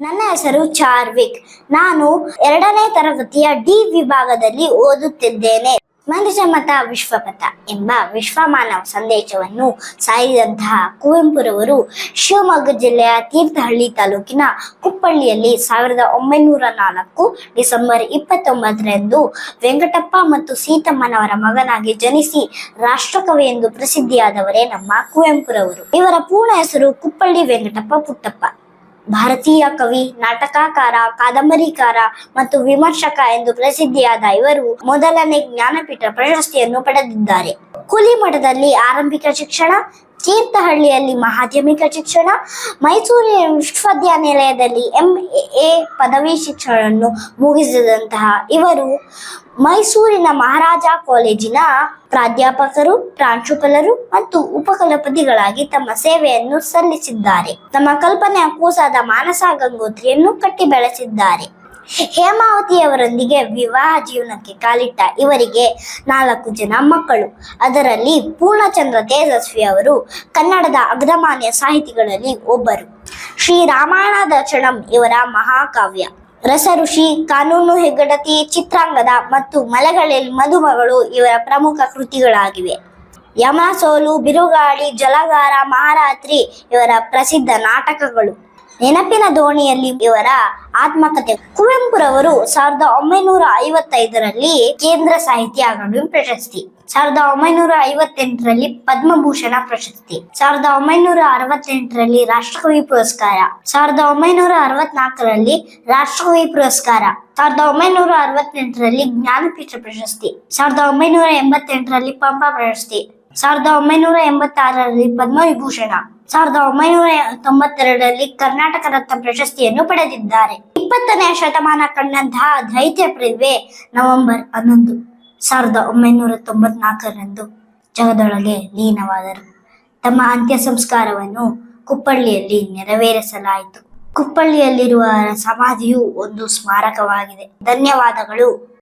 ನನ್ನ ಹೆಸರು ಚಾರ್ವಿಕ್. ನಾನು ಎರಡನೇ ತರಗತಿಯ ಡಿ ವಿಭಾಗದಲ್ಲಿ ಓದುತ್ತಿದ್ದೇನೆ. ಮನುಜಮತ ವಿಶ್ವಪಥ ಎಂಬ ವಿಶ್ವಮಾನವ ಸಂದೇಶವನ್ನು ಸಾರಿದಂತಹ ಕುವೆಂಪುರವರು ಶಿವಮೊಗ್ಗ ಜಿಲ್ಲೆಯ ತೀರ್ಥಹಳ್ಳಿ ತಾಲೂಕಿನ ಕುಪ್ಪಳ್ಳಿಯಲ್ಲಿ ಸಾವಿರದ ಒಂಬೈನೂರ ನಾಲ್ಕು ಡಿಸೆಂಬರ್ ಇಪ್ಪತ್ತೊಂಬತ್ತರಂದು ವೆಂಕಟಪ್ಪ ಮತ್ತು ಸೀತಮ್ಮನವರ ಮಗನಾಗಿ ಜನಿಸಿ ರಾಷ್ಟ್ರಕವಿ ಎಂದು ಪ್ರಸಿದ್ಧಿಯಾದವರೇ ನಮ್ಮ ಕುವೆಂಪುರವರು. ಇವರ ಪೂರ್ಣ ಹೆಸರು ಕುಪ್ಪಳ್ಳಿ ವೆಂಕಟಪ್ಪ ಪುಟ್ಟಪ್ಪ. ಭಾರತೀಯ ಕವಿ, ನಾಟಕಕಾರ, ಕಾದಂಬರಿಕಾರ ಮತ್ತು ವಿಮರ್ಶಕ ಎಂದು ಪ್ರಸಿದ್ಧಿಯಾದ ಇವರು ಮೊದಲನೇ ಜ್ಞಾನಪೀಠ ಪ್ರಶಸ್ತಿಯನ್ನು ಪಡೆದಿದ್ದಾರೆ. ಕುಲಿಮಠದಲ್ಲಿ ಆರಂಭಿಕ ಶಿಕ್ಷಣ ತೀರ್ಥಹಳ್ಳಿಯಲ್ಲಿ ಮಾಧ್ಯಮಿಕ ಶಿಕ್ಷಣ ಮೈಸೂರಿನ ವಿಶ್ವವಿದ್ಯಾನಿಲಯದಲ್ಲಿ ಎಂ ಎ ಪದವಿ ಶಿಕ್ಷಣವನ್ನು ಮುಗಿಸಿದಂತಹ ಇವರು ಮೈಸೂರಿನ ಮಹಾರಾಜ ಕಾಲೇಜಿನ ಪ್ರಾಧ್ಯಾಪಕರು, ಪ್ರಾಂಶುಪಾಲರು ಮತ್ತು ಉಪಕುಲಪತಿಗಳಾಗಿ ತಮ್ಮ ಸೇವೆಯನ್ನು ಸಲ್ಲಿಸಿದ್ದಾರೆ. ತಮ್ಮ ಕಲ್ಪನೆಯ ಕೂಸಾದ ಮಾನಸ ಗಂಗೋತ್ರಿಯನ್ನು ಕಟ್ಟಿ ಬೆಳೆಸಿದ್ದಾರೆ. ಹೇಮಾವತಿಯವರೊಂದಿಗೆ ವಿವಾಹ ಜೀವನಕ್ಕೆ ಕಾಲಿಟ್ಟ ಇವರಿಗೆ ನಾಲ್ಕು ಜನ ಮಕ್ಕಳು. ಅದರಲ್ಲಿ ಪೂರ್ಣಚಂದ್ರ ತೇಜಸ್ವಿ ಅವರು ಕನ್ನಡದ ಅಗ್ರಮಾನ್ಯ ಸಾಹಿತಿಗಳಲ್ಲಿ ಒಬ್ಬರು. ಶ್ರೀ ರಾಮಾಯಣ ದರ್ಶನಂ ಇವರ ಮಹಾಕಾವ್ಯ. ರಸಋಷಿ, ಕಾನೂನು ಹೆಗ್ಗಡತಿ, ಚಿತ್ರಾಂಗದ ಮತ್ತು ಮಲೆಗಳಲ್ಲಿ ಮದುಮಗಳು ಇವರ ಪ್ರಮುಖ ಕೃತಿಗಳಾಗಿವೆ. ಯಮ ಸೋಲು ಬಿರುಗಾಳಿ, ಜಲಗಾರ, ಮಹಾರಾತ್ರಿ ಇವರ ಪ್ರಸಿದ್ಧ ನಾಟಕಗಳು. ನೆನಪಿನ ದೋಣಿಯಲ್ಲಿ ಇವರ ಆತ್ಮಕಥೆ ಕುವೆಂಪುರವರು ಸಾವಿರದ ಒಂಬೈನೂರ ಐವತ್ತೈದರಲ್ಲಿ ಕೇಂದ್ರ ಸಾಹಿತ್ಯ ಅಕಾಡೆಮಿ ಪ್ರಶಸ್ತಿ. ಸಾವಿರದ ಒಂಬೈನೂರ ಐವತ್ತೆಂಟರಲ್ಲಿ ಪದ್ಮಭೂಷಣ ಪ್ರಶಸ್ತಿ. ಸಾವಿರದ ಒಂಬೈನೂರ ಅರವತ್ತೆಂಟರಲ್ಲಿ ರಾಷ್ಟ್ರಕವಿ ಪುರಸ್ಕಾರ. ಸಾವಿರದ ಒಂಬೈನೂರ ಅರವತ್ನಾಲ್ಕರಲ್ಲಿ ರಾಷ್ಟ್ರಕವಿ ಪುರಸ್ಕಾರ. ಸಾವಿರದ ಒಂಬೈನೂರ ಅರವತ್ತೆಂಟರಲ್ಲಿ ಜ್ಞಾನಪೀಠ ಪ್ರಶಸ್ತಿ. ಸಾವಿರದ ಒಂಬೈನೂರ ಎಂಬತ್ತೆಂಟರಲ್ಲಿ ಪಂಪ ಪ್ರಶಸ್ತಿ. ಸಾವಿರದ ಒಂಬೈನೂರ ಎಂಬತ್ತಾರರಲ್ಲಿ ಪದ್ಮವಿಭೂಷಣ. ಸಾವಿರದ ಒಂಬೈನೂರ ತೊಂಬತ್ತೆರಡರಲ್ಲಿ ಕರ್ನಾಟಕ ರತ್ನ ಪ್ರಶಸ್ತಿಯನ್ನು ಪಡೆದಿದ್ದಾರೆ. ಇಪ್ಪತ್ತನೇ ಶತಮಾನ ಕಂಡಂತಹ ದೈತ್ಯ ಪ್ರತಿಭೆ ನವೆಂಬರ್ ಹನ್ನೊಂದು, ಸಾವಿರದ ಒಂಬೈನೂರ ತೊಂಬತ್ನಾಲ್ಕರಂದು ಜಗದೊಳಗೆ ಲೀನವಾದರು. ತಮ್ಮ ಅಂತ್ಯ ಸಂಸ್ಕಾರವನ್ನು ಕುಪ್ಪಳ್ಳಿಯಲ್ಲಿ ನೆರವೇರಿಸಲಾಯಿತು. ಕುಪ್ಪಳ್ಳಿಯಲ್ಲಿರುವ ಸಮಾಧಿಯು ಒಂದು ಸ್ಮಾರಕವಾಗಿದೆ. ಧನ್ಯವಾದಗಳು.